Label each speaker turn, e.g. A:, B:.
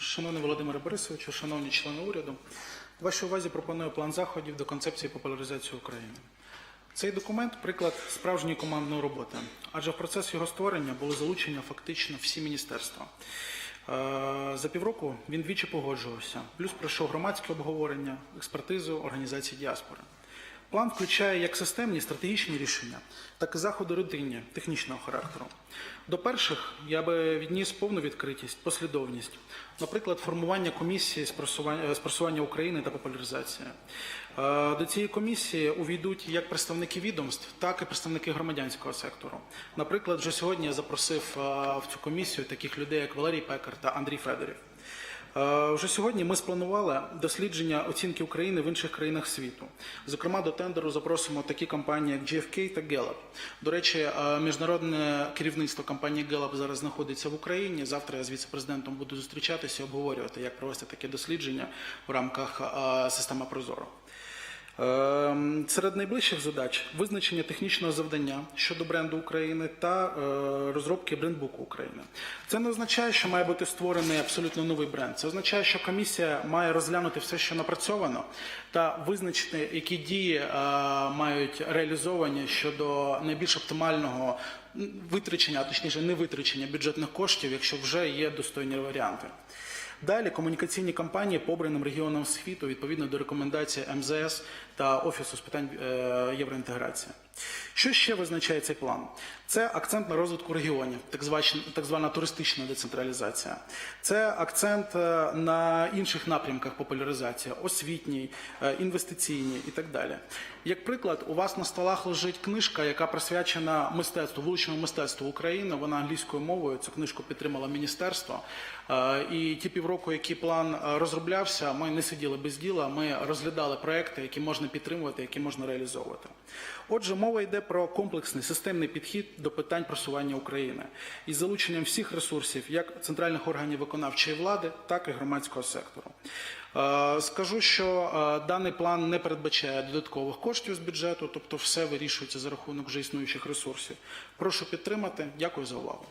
A: Шановний Володимире Борисовичу, шановні члени уряду, вашій увазі пропоную план заходів до концепції популяризації України. Цей документ приклад справжньої командної роботи, адже в процес його створення були залучені фактично всі міністерства. Е, За півроку він двічі погоджувався, плюс пройшов громадське обговорення, експертизу організації діаспори. План включає як системні стратегічні рішення, так і заходи рутинні технічного характеру. До перших я би відніс повну відкритість, послідовність, наприклад, формування комісії з просування, України та популяризації. Е, До цієї комісії увійдуть як представники відомств, так і представники громадянського сектору. Наприклад, вже сьогодні я запросив е, в цю комісію таких людей, як Валерій Пекар та Андрій Федорів. Е, Вже сьогодні ми спланували дослідження оцінки України в інших країнах світу. Зокрема, до тендеру запросимо такі компанії, як GFK та Gallup. До речі, е, міжнародне керівництво компанії Gallup зараз знаходиться в Україні. Завтра я з віце-президентом буду зустрічатися і обговорювати, як провести таке дослідження в рамках е, системи Прозоро. Ем, Серед найближчих задач визначення технічного завдання щодо бренду України та е, розробки брендбуку України. Це не означає, що має бути створений абсолютно новий бренд. Це означає, що комісія має розглянути все, що напрацьовано, та визначити, які дії е, мають реалізовані щодо найбільш оптимального витрачення, а точніше не витрачення бюджетних коштів, якщо вже є достойні варіанти. Далі комунікаційні кампанії по обраним регіонам світу відповідно до рекомендацій МЗС та Офісу з питань е, євроінтеграції. Що ще визначає цей план? Це акцент на розвитку регіонів, так звана туристична децентралізація. Це акцент е, на інших напрямках популяризації, освітній, е, інвестиційній і так далі. Як приклад, у вас на столах лежить книжка, яка присвячена мистецтву, вуличному мистецтву України. Вона англійською мовою. Цю книжку підтримало міністерство. Е, І ті півроку, який план розроблявся, ми не сиділи без діла. Ми розглядали проекти, які можна підтримувати, які можна реалізовувати. Отже, мова йде про комплексний системний підхід до питань просування України із залученням всіх ресурсів, як центральних органів виконавчої влади, так і громадського сектору. Е, Скажу, що е, даний план не передбачає додаткових коштів з бюджету, тобто все вирішується за рахунок вже існуючих ресурсів. Прошу підтримати. Дякую за увагу.